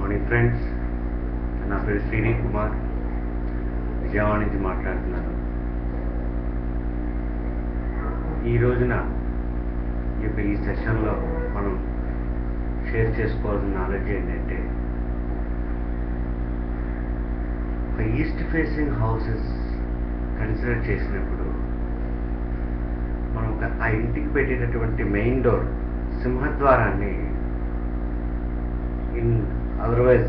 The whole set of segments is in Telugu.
మార్నింగ్ ఫ్రెండ్స్ నా పేరు శ్రీని కుమార్. విజయవాడ నుంచి మాట్లాడుతున్నాను. ఈ రోజున ఈ యొక్క ఈ సెషన్లో మనం షేర్ చేసుకోవాల్సిన నాలెడ్జ్ ఏంటంటే ఒక ఈస్ట్ ఫేసింగ్ హౌసెస్ కన్సిడర్ చేసినప్పుడు మనం ఒక ఆ ఇంటికి పెట్టేటటువంటి main door సింహద్వారాన్ని in otherwise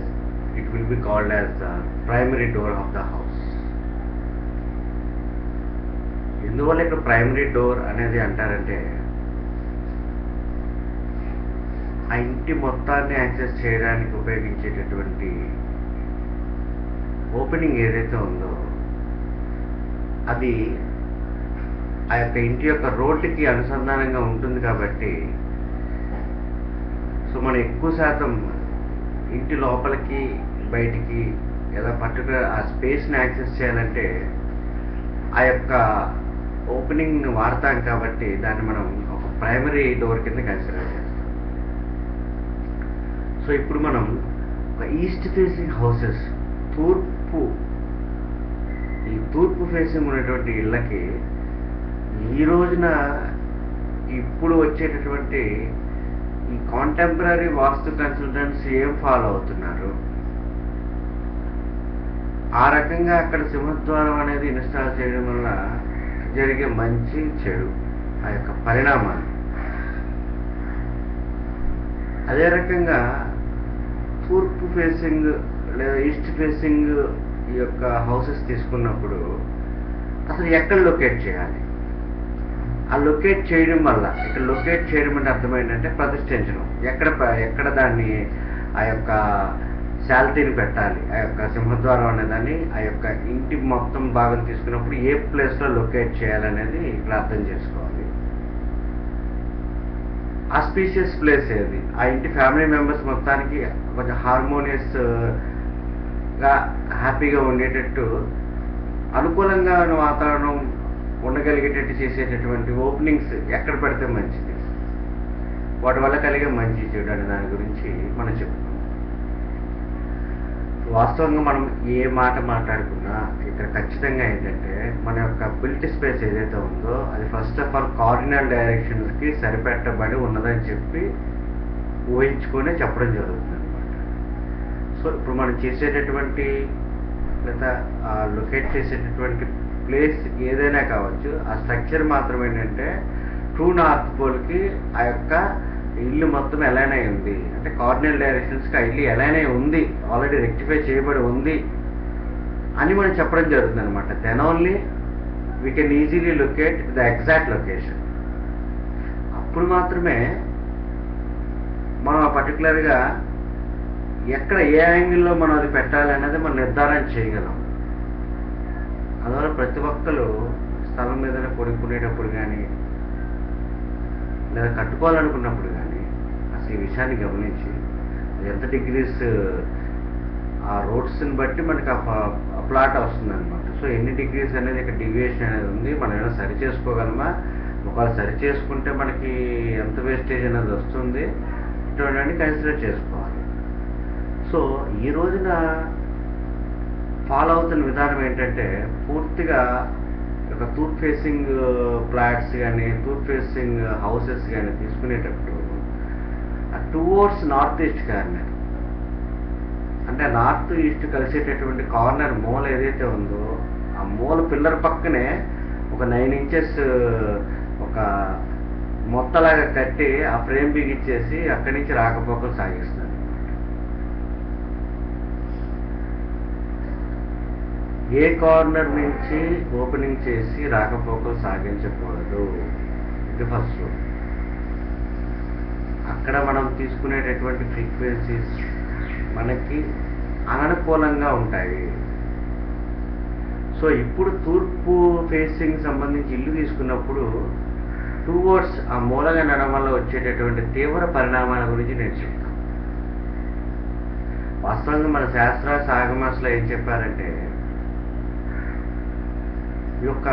it will be called as the primary door of the house ఎందువల్ల ఇక్కడ ప్రైమరీ డోర్ అనేది అంటారంటే ఆ ఇంటి మొత్తాన్ని యాక్సెస్ చేయడానికి ఉపయోగించేటటువంటి ఓపెనింగ్ ఏదైతే ఉందో అది ఆ యొక్క ఇంటి యొక్క రోడ్డుకి అనుసంధానంగా ఉంటుంది కాబట్టి సో మనం ఎక్కువ శాతం ఇంటి లోపలికి బయటికి ఎలా పర్టికులర్ ఆ స్పేస్ని యాక్సెస్ చేయాలంటే ఆ యొక్క ఓపెనింగ్ వాడతాం కాబట్టి దాన్ని మనం ఒక ప్రైమరీ డోర్ కింద కన్సిడర్ చేస్తాం. సో ఇప్పుడు మనం ఒక ఈస్ట్ ఫేసింగ్ హౌసెస్ తూర్పు ఈ తూర్పు ఫేసింగ్ ఉన్నటువంటి ఇళ్ళకి ఈ రోజున ఇప్పుడు వచ్చేటటువంటి ఈ కాంటెంపరీ వాస్తు కన్సల్టెంట్స్ ఏం ఫాలో అవుతున్నారు? ఆ రకంగా అక్కడ సింహద్వారం అనేది ఇన్స్టాల్ చేయడం వల్ల జరిగే మంచి చెడు ఆ యొక్క పరిణామాలు. అదే రకంగా తూర్పు ఫేసింగ్ లేదా ఈస్ట్ ఫేసింగ్ ఈ యొక్క హౌసెస్ తీసుకున్నప్పుడు అసలు ఎక్కడ లొకేట్ చేయాలి? ఆ లొకేట్ చేయడం వల్ల ఇక్కడ లొకేట్ చేయడం అంటే అర్థం ఏంటంటే ప్రతిష్ఠించడం. ఎక్కడ ఎక్కడ దాన్ని ఆ యొక్క శాలరీని పెట్టాలి ఆ యొక్క సింహద్వారం అనేదాన్ని ఆ యొక్క ఇంటి మొత్తం భాగం తీసుకున్నప్పుడు ఏ ప్లేస్లో లొకేట్ చేయాలనేది ఇక్కడ అర్థం చేసుకోవాలి. ఆస్పీషియస్ ప్లేస్ ఏది? ఆ ఇంటి ఫ్యామిలీ మెంబర్స్ మొత్తానికి కొంచెం హార్మోనియస్గా హ్యాపీగా ఉండేటట్టు అనుకూలంగా ఉన్న వాతావరణం ఉండగలిగేటట్టు చేసేటటువంటి ఓపెనింగ్స్ ఎక్కడ పెడితే మంచిది. వాటి వల్ల కలిగే మంచి చెడు అనే దాని గురించి మనం చెప్పుకున్నాం వాస్తవంగా మనం ఏ మాట మాట్లాడుకున్నా ఇక్కడ ఖచ్చితంగా ఏంటంటే మన యొక్క బిల్ట్ స్పేస్ ఏదైతే ఉందో అది ఫస్ట్ ఆఫ్ ఆల్ కార్డినల్ డైరెక్షన్స్కి సరిపెట్టబడి ఉన్నదని చెప్పి ఊహించుకొని చెప్పడం జరుగుతుంది అనమాట సో ఇప్పుడు మనం చేసేటటువంటి లేదా లొకేట్ చేసేటటువంటి ప్లేస్ ఏదైనా కావచ్చు ఆ స్ట్రక్చర్ మాత్రం ఏంటంటే ట్రూ నార్త్ పోల్కి ఆ యొక్క ఇల్లు మొత్తం ఎలానే ఉంది. అంటే కార్డినల్ డైరెక్షన్స్కి ఆ ఇల్లు ఎలానే ఉంది ఆల్రెడీ రెక్టిఫై చేయబడి ఉంది అని మనం చెప్పడం జరుగుతుంది అనమాట then only we can easily locate the exact location అప్పుడు మాత్రమే మనం ఆ పర్టికులర్గా ఎక్కడ ఏ యాంగిల్లో మనం అది పెట్టాలి అనేది మనం నిర్ధారణ చేయగలం. అందువల్ల ప్రతి ఒక్కరు స్థలం మీద కొనుక్కునేటప్పుడు కానీ లేదా కట్టుకోవాలనుకున్నప్పుడు కానీ అసలు ఈ విషయాన్ని గమనించి ఎంత డిగ్రీస్ ఆ రోడ్స్ని బట్టి మనకి ఆ ప్లాట్ వస్తుంది అనమాట సో ఎన్ని డిగ్రీస్ అనేది ఇక్కడ డివియేషన్ అనేది ఉంది. మనం ఏమైనా సరి చేసుకోగలమా? ఒకవేళ సరి చేసుకుంటే మనకి ఎంత వేస్టేజ్ అనేది వస్తుంది? ఇటువంటి కన్సిడర్ చేసుకోవాలి. సో ఈ రోజున ఫాలో అవుతున్న విధానం ఏంటంటే పూర్తిగా ఒక తూర్పు ఫేసింగ్ ఫ్లాట్స్ కానీ తూర్పు ఫేసింగ్ హౌసెస్ కానీ తీసుకునేటప్పుడు ఆ టువర్డ్స్ నార్త్ ఈస్ట్ కార్నర్. అంటే నార్త్ ఈస్ట్ కలిసేటటువంటి కార్నర్ మూల ఏదైతే ఉందో ఆ మూల పిల్లర్ పక్కనే ఒక నైన్ ఇంచెస్ ఒక మొత్తలాగా కట్టి ఆ ఫ్రేమ్ బిగిచ్చేసి అక్కడి నుంచి రాకపోకలు సాగిస్తుంది. ఏ కార్నర్ నుంచి ఓపెనింగ్ చేసి రాకపోకలు సాగించకూడదు. ఇది ఫస్ట్ రూల్. అక్కడ మనం తీసుకునేటటువంటి ఫ్రీక్వెన్సీస్ మనకి అననుకూలంగా ఉంటాయి. సో ఇప్పుడు తూర్పు ఫేసింగ్ సంబంధించి ఇల్లు తీసుకున్నప్పుడు టువర్డ్స్ ఆ మూలంగా నడడం వల్ల వచ్చేటటువంటి తీవ్ర పరిణామాల గురించి నేను చెప్తాను. వాస్తవంగా మన శాస్త్ర సాగమాసలో ఏం చెప్పారంటే యొక్క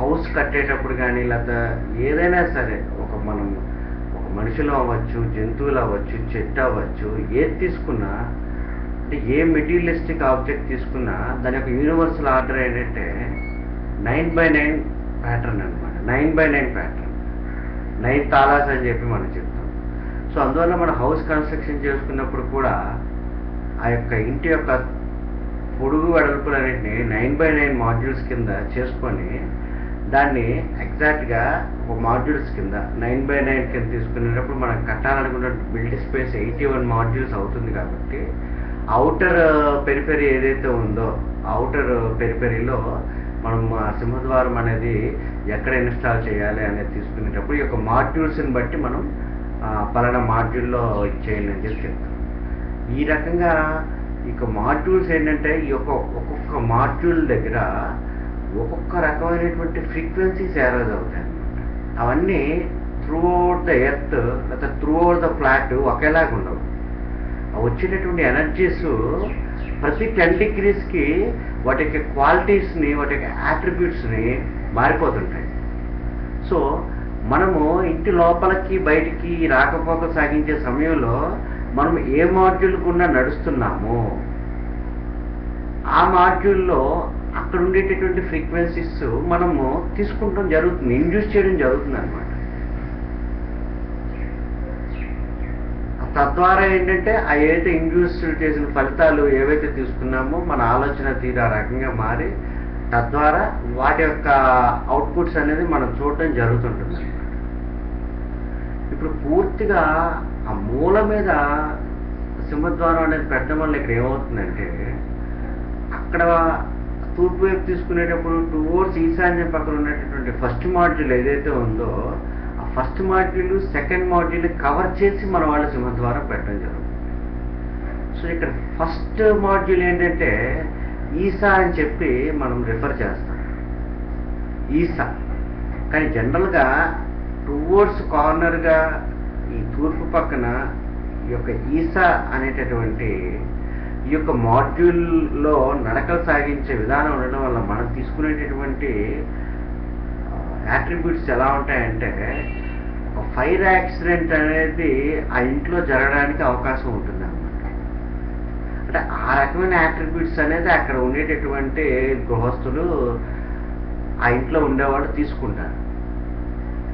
హౌస్ కట్టేటప్పుడు కానీ లేదా ఏదైనా సరే ఒక మనం ఒక మనుషులు అవ్వచ్చు జంతువులు అవ్వచ్చు చెట్టు అవ్వచ్చు ఏది తీసుకున్నా అంటే ఏ మెటీరియలిస్టిక్ ఆబ్జెక్ట్ తీసుకున్నా దాని యొక్క యూనివర్సల్ ఆర్డర్ ఏంటంటే నైన్ బై నైన్ ప్యాటర్న్ అనమాట nine by nine pattern. Nine talas అని చెప్పి మనం చెప్తాం. సో అందువల్ల మనం హౌస్ కన్స్ట్రక్షన్ చేసుకున్నప్పుడు కూడా ఆ యొక్క ఇంటి యొక్క పొడుగు వెడల్పులన్నింటినీ నైన్ బై నైన్ మాడ్యూల్స్ కింద చేసుకొని దాన్ని ఎగ్జాక్ట్గా ఒక మాడ్యూల్స్ కింద నైన్ బై నైన్ కింద తీసుకునేటప్పుడు మనం కట్టాలనుకున్న build space eighty one modules అవుతుంది కాబట్టి అవుటర్ పెరిపెరీ uh, ఏదైతే ఉందో అవుటర్ పెరిపెరీలో uh, మనం uh, సింహద్వారం అనేది ఎక్కడ ఇన్స్టాల్ చేయాలి అనేది తీసుకునేటప్పుడు ఈ యొక్క మాడ్యూల్స్ని బట్టి మనం పలానా మాడ్యూల్లో చేయండి అని చెప్పి చెప్తాం. ఈ రకంగా ఇక మాడ్యూల్స్ ఏంటంటే ఈ యొక్క ఒక్కొక్క మాడ్యూల్ దగ్గర ఒక్కొక్క రకమైనటువంటి ఫ్రీక్వెన్సీస్ ఏరోజ్ అవుతాయి అవన్నీ త్రూ అవుట్ ద ఎర్త్ లేదా త్రూ అవుట్ ద ఫ్లాట్ ఒకేలాగా ఉండవు. ఆ వచ్చేటటువంటి ఎనర్జీస్ ప్రతి టెన్ డిగ్రీస్కి వాటి యొక్క క్వాలిటీస్ని వాటి యొక్క యాట్రిబ్యూట్స్ని మారిపోతుంటాయి. సో మనము ఇంటి లోపలికి బయటికి రాకపోక సాగించే సమయంలో మనం ఏ మాడ్యూల్ గుండా నడుస్తున్నామో ఆ మాడ్యూల్లో అక్కడ ఉండేటటువంటి ఫ్రీక్వెన్సీస్ మనము తీసుకుంటాం జరుగుతుంది ఇండ్యూస్ చేయడం జరుగుతుంది అనమాట తద్వారా ఏంటంటే ఆ ఏదైతే ఇండ్యూస్ చేసిన ఫలితాలు ఏవైతే తీసుకున్నామో మన ఆలోచన తీరు ఆ రకంగా మారి తద్వారా వాటి యొక్క అవుట్పుట్స్ అనేది మనం చూడటం జరుగుతుంటుంది ఇప్పుడు పూర్తిగా ఆ మూల మీద సింహద్వారం అనేది పెట్టడం వల్ల ఇక్కడ ఏమవుతుందంటే అక్కడ తూర్పు వైపు తీసుకునేటప్పుడు టువర్డ్స్ ఈశాన్య పక్కన ఉన్నటువంటి ఫస్ట్ మాడ్యూల్ ఏదైతే ఉందో ఆ first module second module cover చేసి మన వాళ్ళ సింహద్వారం పెట్టడం జరుగుతుంది. సో ఇక్కడ ఫస్ట్ మాడ్యూల్ ఏంటంటే ఈసా అని చెప్పి మనం రిఫర్ చేస్తాం. ఈసా. కానీ జనరల్గా టువర్డ్స్ కార్నర్గా ఈ తూర్పు పక్కన ఈ యొక్క ఈసా అనేటటువంటి ఈ యొక్క మాడ్యూల్లో నడకలు సాగించే విధానం ఉండడం వల్ల మనం తీసుకునేటటువంటి యాట్రిబ్యూట్స్ ఎలా ఉంటాయంటే ఒక ఫైర్ యాక్సిడెంట్ అనేది ఆ ఇంట్లో జరగడానికి అవకాశం ఉంటుంది అంటే ఆ రకమైన యాట్రిబ్యూట్స్ అనేది అక్కడ ఉండేటటువంటి గృహస్థులు ఆ ఇంట్లో ఉండేవాళ్ళు తీసుకుంటారు.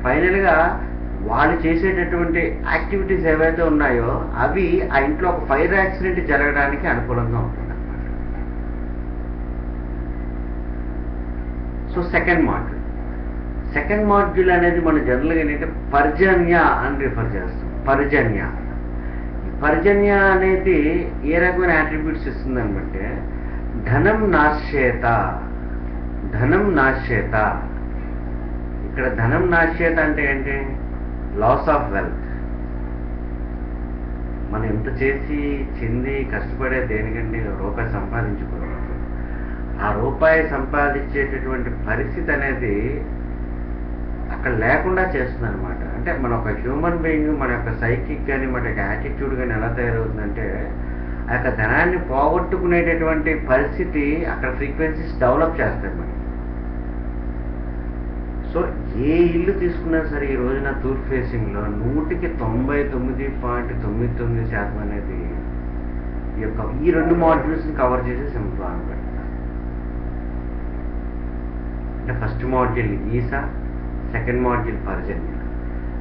ఫైనల్గా వాళ్ళు చేసేటటువంటి యాక్టివిటీస్ ఏవైతే ఉన్నాయో అవి ఆ ఇంట్లో ఒక ఫైర్ యాక్సిడెంట్ జరగడానికి అనుకూలంగా ఉంటుంది so second module. Second module అనేది మన జనరల్గా ఏంటంటే పర్జన్య అని రిఫర్ చేస్తాం. పర్జన్య. పర్జన్య అనేది ఏ రకమైన యాట్రిబ్యూట్స్ ఇస్తుందనమంటే ధనం నాశ్యత ధనం నాశ్యత ఇక్కడ ధనం నాశ్యత అంటే ఏంటి? లాస్ ఆఫ్ వెల్త్ మనం ఎంత చేసి చెంది కష్టపడే దేనికంటే రూపాయి సంపాదించుకోవచ్చు ఆ రూపాయి సంపాదించేటటువంటి పరిస్థితి అనేది అక్కడ లేకుండా చేస్తుంది అనమాట అంటే మన ఒక హ్యూమన్ బీయింగ్ మన యొక్క సైకిక్ కానీ మన యొక్క యాటిట్యూడ్ కానీ ఎలా తయారవుతుందంటే ఆ యొక్క ధనాన్ని పోగొట్టుకునేటటువంటి పరిస్థితి అక్కడ ఫ్రీక్వెన్సీస్ డెవలప్ చేస్తాయి మనకి సో ఏ ఇల్లు తీసుకున్నా సరే ఈ రోజున తూర్పు ఫేసింగ్లో నూటికి తొంభై తొమ్మిది పాయింట్ తొమ్మిది తొమ్మిది శాతం అనేది ఈ యొక్క ఈ రెండు మాడ్యూల్స్ని కవర్ చేసే సింపుల్ అనమాట అంటే ఫస్ట్ మాడ్యూల్ ఈసా సెకండ్ మాడ్యూల్ పర్జన్య.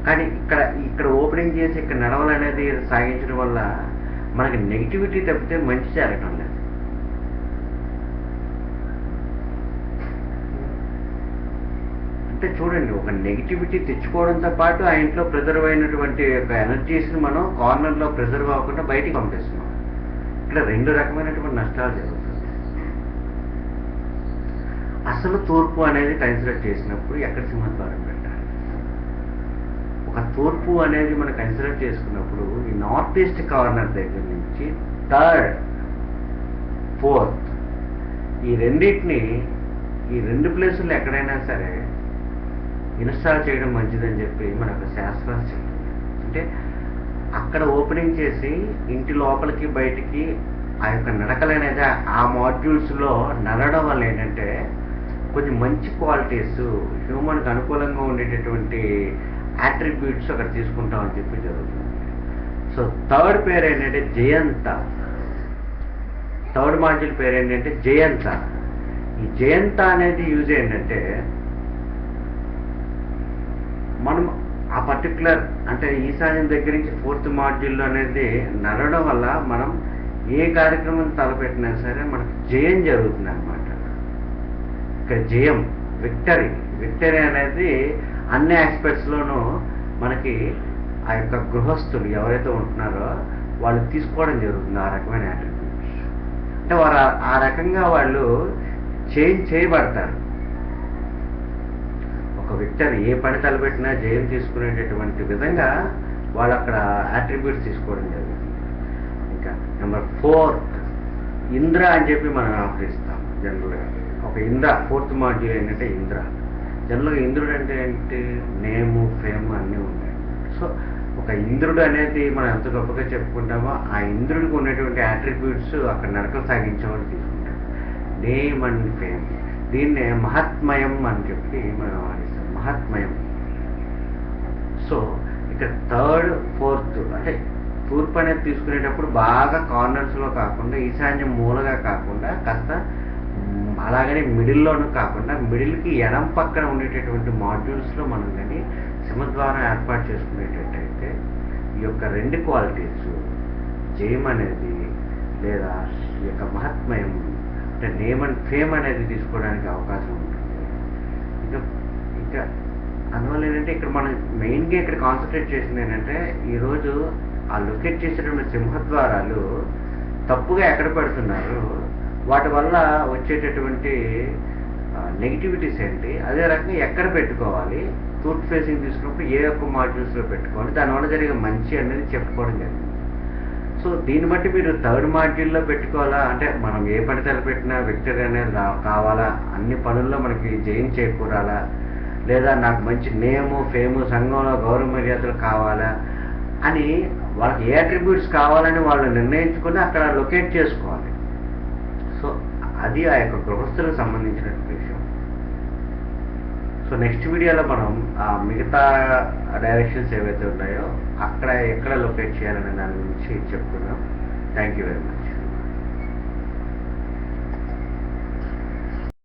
కానీ ఇక్కడ ఇక్కడ ఓపెనింగ్ చేసి ఇక్కడ నడవలనేది సాగించడం వల్ల మనకి నెగిటివిటీ తప్పితే మంచి జరగడం లేదు అంటే చూడండి ఒక నెగిటివిటీ తెచ్చుకోవడంతో పాటు ఆ ఇంట్లో ప్రిజర్వ్ అయినటువంటి యొక్క ఎనర్జీస్ని మనం కార్నర్లో ప్రిజర్వ్ అవ్వకుండా బయటికి పంపిస్తున్నాం. ఇట్లా రెండు రకమైనటువంటి నష్టాలు జరుగుతుంది అసలు తూర్పు అనేది కన్సిడర్ చేసినప్పుడు ఎక్కడ సింహద్వారం పెట్టాలి? ఒక తూర్పు అనేది మనం కన్సిడర్ చేసుకున్నప్పుడు ఈ నార్త్ ఈస్ట్ కార్నర్ దగ్గర నుంచి థర్డ్ ఫోర్త్ ఈ రెండింటిని ఈ రెండు ప్లేసులు ఎక్కడైనా సరే ఇన్స్టాల్ చేయడం మంచిదని చెప్పి మనకు శాస్త్రాలు చెప్తుంది అంటే అక్కడ ఓపెనింగ్ చేసి ఇంటి లోపలికి బయటికి ఆ యొక్క నడకలనేది ఆ మాడ్యూల్స్లో నడవడం వల్ల ఏంటంటే కొంచెం మంచి క్వాలిటీస్ హ్యూమన్కి అనుకూలంగా ఉండేటటువంటి యాట్రిబ్యూట్స్ అక్కడ తీసుకుంటామని చెప్పి జరుగుతుంది. సో థర్డ్ పేరు ఏంటంటే జయంత. థర్డ్ మాడ్యూల్ పేరు ఏంటంటే జయంత. ఈ జయంత అనేది యూజ్ ఏంటంటే మనం ఆ పర్టికులర్ అంటే ఈశాన్యం దగ్గర నుంచి ఫోర్త్ మాడ్యూల్ అనేది నడవడం వల్ల మనం ఏ కార్యక్రమం తలపెట్టినా సరే మనకు జయం జరుగుతుంది అనమాట ఇక్కడ జయం విక్టరీ విక్టరీ అనేది అన్ని ఆస్పెక్ట్స్లోనూ మనకి ఆ యొక్క గృహస్థులు ఎవరైతే ఉంటున్నారో వాళ్ళు తీసుకోవడం జరుగుతుంది ఆ రకమైన యాట్రిబ్యూట్స్ అంటే వారు ఆ- రకంగా వాళ్ళు చేంజ్ చేయబడతారు విక్టర్ ఏ పని తలపెట్టినా జయం తీసుకునేటటువంటి విధంగా వాళ్ళు అక్కడ యాట్రిబ్యూట్స్ తీసుకోవడం జరిగింది. ఇంకా నెంబర్ ఫోర్త్ ఇంద్ర అని చెప్పి మనం ఆహ్వానిస్తాం జనరల్గా. ఒక ఇంద్ర ఫోర్త్ మాడ్యూల్ ఏంటంటే ఇంద్ర. జనరల్గా ఇంద్రుడు అంటే ఏంటి? నేము ఫేమ్ అన్నీ ఉన్నాయి సో ఒక ఇంద్రుడు అనేది మనం ఎంత గొప్పగా చెప్పుకుంటామో ఆ ఇంద్రుడికి ఉన్నటువంటి యాట్రిబ్యూట్స్ అక్కడ నరకలు సాగించేవాళ్ళు తీసుకుంటారు నేమ్ అండ్ ఫేమ్. దీన్నే మహత్మయం అని చెప్పి మనం మహాత్మయం. సో ఇక్కడ థర్డ్ ఫోర్త్ అంటే తూర్పు అనేది తీసుకునేటప్పుడు బాగా కార్నర్స్లో కాకుండా ఈశాన్యం మూలగా కాకుండా కాస్త అలాగనే మిడిల్లోనూ కాకుండా మిడిల్కి ఎడం పక్కన ఉండేటటువంటి మాడ్యూల్స్లో మనం కానీ సింహద్వారం ఏర్పాటు చేసుకునేటట్టయితే ఈ యొక్క రెండు క్వాలిటీస్ జయం అనేది లేదా ఈ యొక్క మహాత్మయం అంటే నేమ్ అండ్ ఫేమ్ అనేది తీసుకోవడానికి అవకాశం ఉంది ఇంకా అందువల్ల ఏంటంటే ఇక్కడ మనం మెయిన్గా ఇక్కడ కాన్సన్ట్రేట్ చేసింది ఏంటంటే ఈరోజు ఆ లొకేట్ చేసేటువంటి సింహద్వారాలు తప్పుగా ఎక్కడ పెడుతున్నారు వాటి వల్ల వచ్చేటటువంటి నెగిటివిటీస్ ఏంటి? అదే రకంగా ఎక్కడ పెట్టుకోవాలి? తూర్పు ఫేసింగ్ తీసుకున్నప్పుడు ఏ ఒక్క మాడ్యూల్స్లో పెట్టుకోవాలి? దానివల్ల జరిగే మంచి అనేది చెప్పుకోవడం జరిగింది. సో దీన్ని బట్టి మీరు థర్డ్ మాడ్యూల్లో పెట్టుకోవాలా? అంటే మనం ఏ పని తలపెట్టినా విక్టరీ అనేది కావాలా? అన్ని పనుల్లో మనకి జయం చేకూరాలా? లేదా నాకు మంచి నేము ఫేము సంఘంలో గౌరవ మర్యాదలు కావాలా అని వాళ్ళకి ఏ అట్రిబ్యూట్స్ కావాలని వాళ్ళు నిర్ణయించుకుని అక్కడ లొకేట్ చేసుకోవాలి. సో అది ఆ యొక్క గృహస్థులకు సంబంధించినటువంటి విషయం. సో నెక్స్ట్ వీడియోలో మనం ఆ మిగతా డైరెక్షన్స్ ఏవైతే ఉన్నాయో అక్కడ ఎక్కడ లొకేట్ చేయాలనే దాని గురించి చెప్పుకుందాం థ్యాంక్ యూ వెరీ మచ్